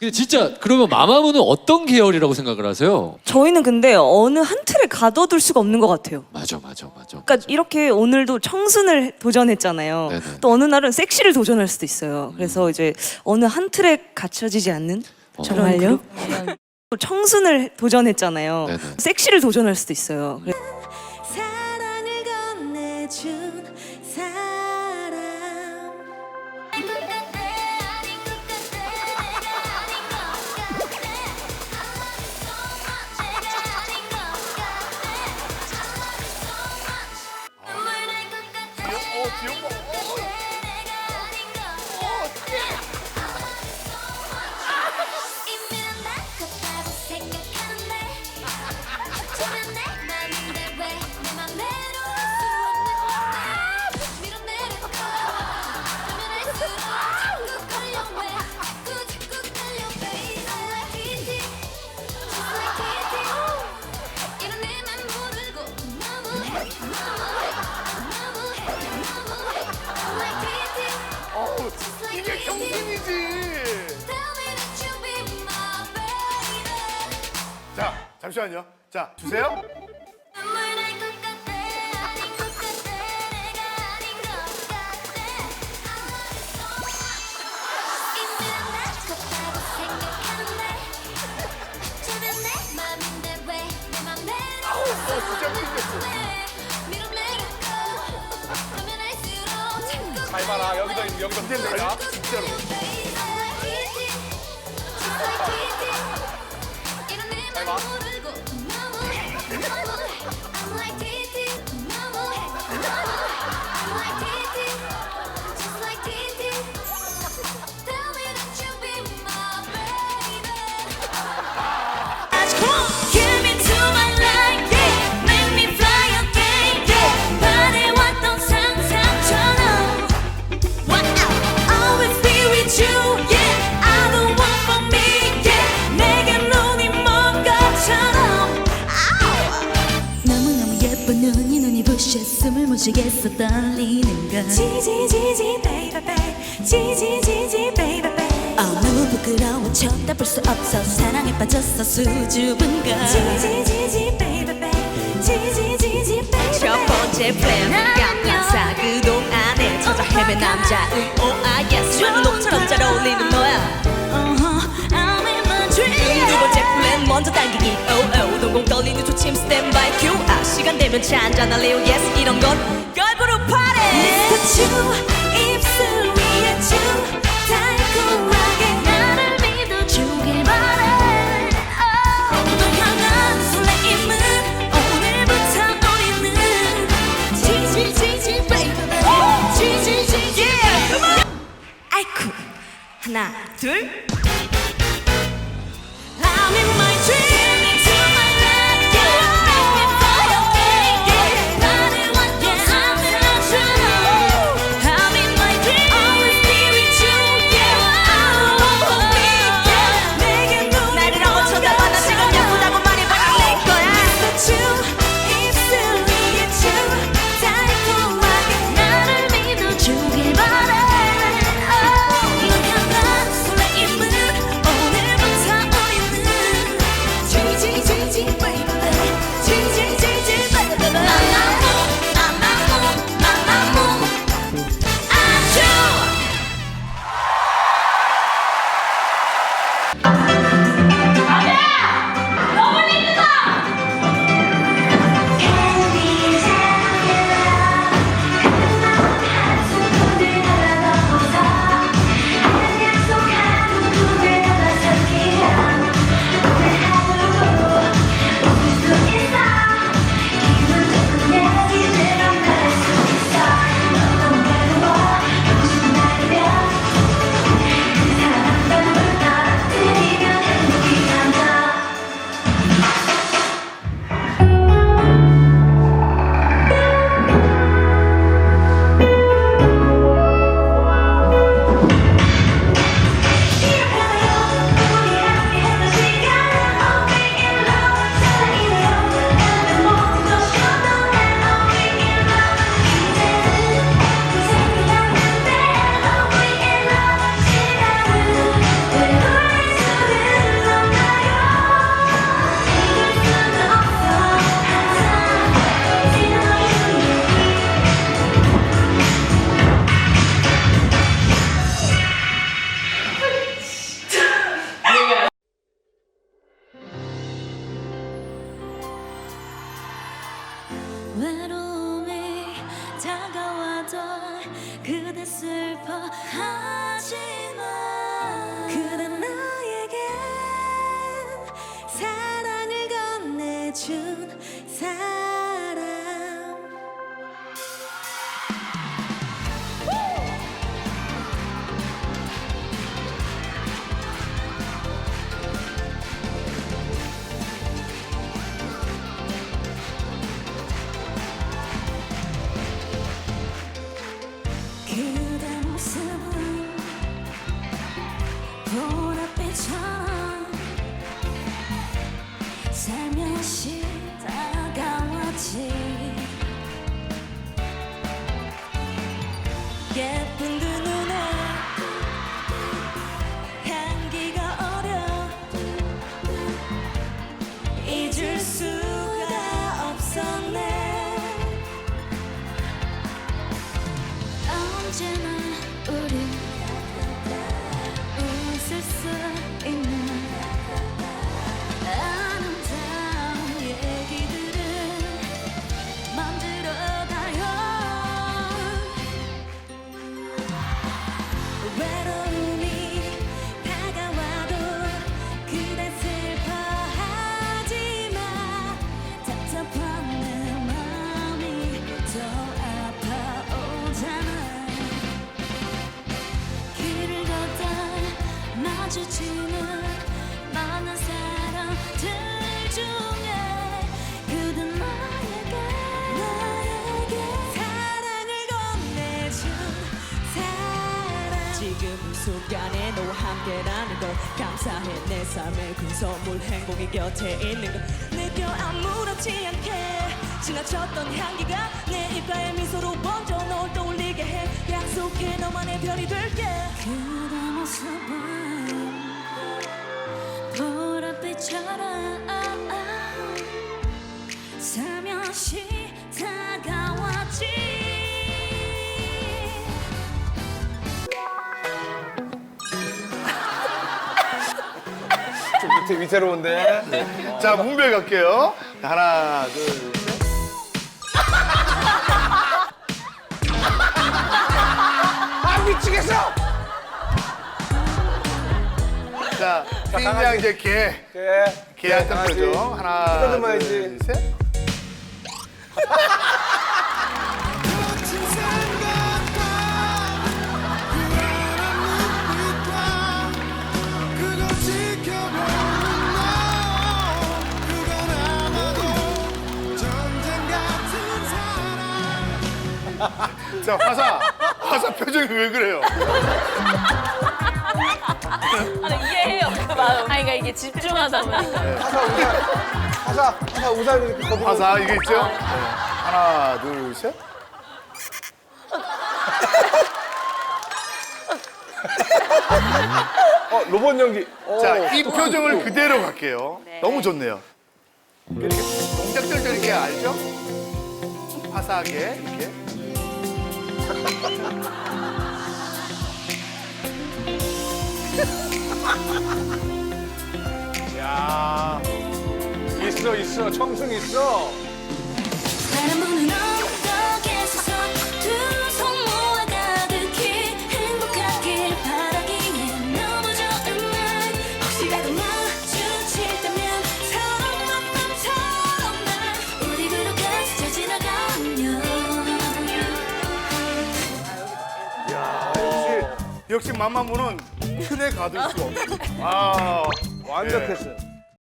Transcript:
근데 진짜 그러면 마마무는 어떤 계열이라고 생각을 하세요? 저희는 근데 어느 한 틀에 가둬둘 수가 없는 것 같아요. 맞아, 맞아, 맞아. 그러니까 이렇게 오늘도 청순을 도전했잖아요. 네네. 또 어느 날은 섹시를 도전할 수도 있어요. 그래서 이제 어느 한 틀에 갇혀지지 않는 어. 정말요? 또 청순을 도전했잖아요. 네네. 섹시를 도전할 수도 있어요. 그래- 이런 이게 경진이지. 자, 잠시만요. 자, 주세요. 진짜 삐졌어. 잘 봐라. 여기다, 여기다 문제다. 진짜로. 잘 봐. 숨을 못 쉬겠어 떨리는 걸 지지지지, baby, baby. 지지지지, baby, baby. 어, 너무 부끄러워 쳐다볼 수 없어. 사랑에 빠졌어 수줍은 걸 지지지지, baby. 지지지지, baby, 첫 번째 플랜 깜깜사 그동 안에 찾아 헤맨 남자의 오아 예스 눈동처럼 잘 어울리는 너야 플랜 먼저 당기기. 오오 동공 떨리는 초침 스탠바이. 큐 아, 시간 되면 차 한잔 할래요? 예스 이런 건 걸그룹 파티. 입술 위에 쭉 달콤하 다가와도 그대 슬퍼하지만 그대 나에게 사랑을 건네준 사랑. 이제는 우 순간에 너와 함께라는 걸 감사해. 내 삶의 큰 선물 행복이 곁에 있는 걸. 느껴 아무렇지 않게 지나쳤던 향기가 내 입가에 미소로 번져 널 떠올리게 해. 약속해 너만의 별이 될게 좀 밑에 위태로운데. 자, 문별 갈게요. 하나, 둘, 셋. 아 미치겠어. 자, 팀장 이제 개. 예. 개한테. 표정. 하나, 뜯어봐야지. 둘, 셋. 자, 화사. 화사 표정이 왜 그래요? 이해해요 그 마음. 아니 그러니까 이게 집중하다 보니까. 하사 우산. 하사 하사 우산 이렇게 거두고. 화사, 이게 있죠? 네. 하나, 둘, 셋. 어 로봇 연기. 어. 자, 이 표정을 그대로 갈게요. 너무 좋네요. 이렇게 동작들 저렇게 알죠? 화사하게 이렇게. 야. 있어 있어 청승 있어. 바람 부는 역시 맘마무는 틀에 가둘 수가 없어. 아, 완벽했어.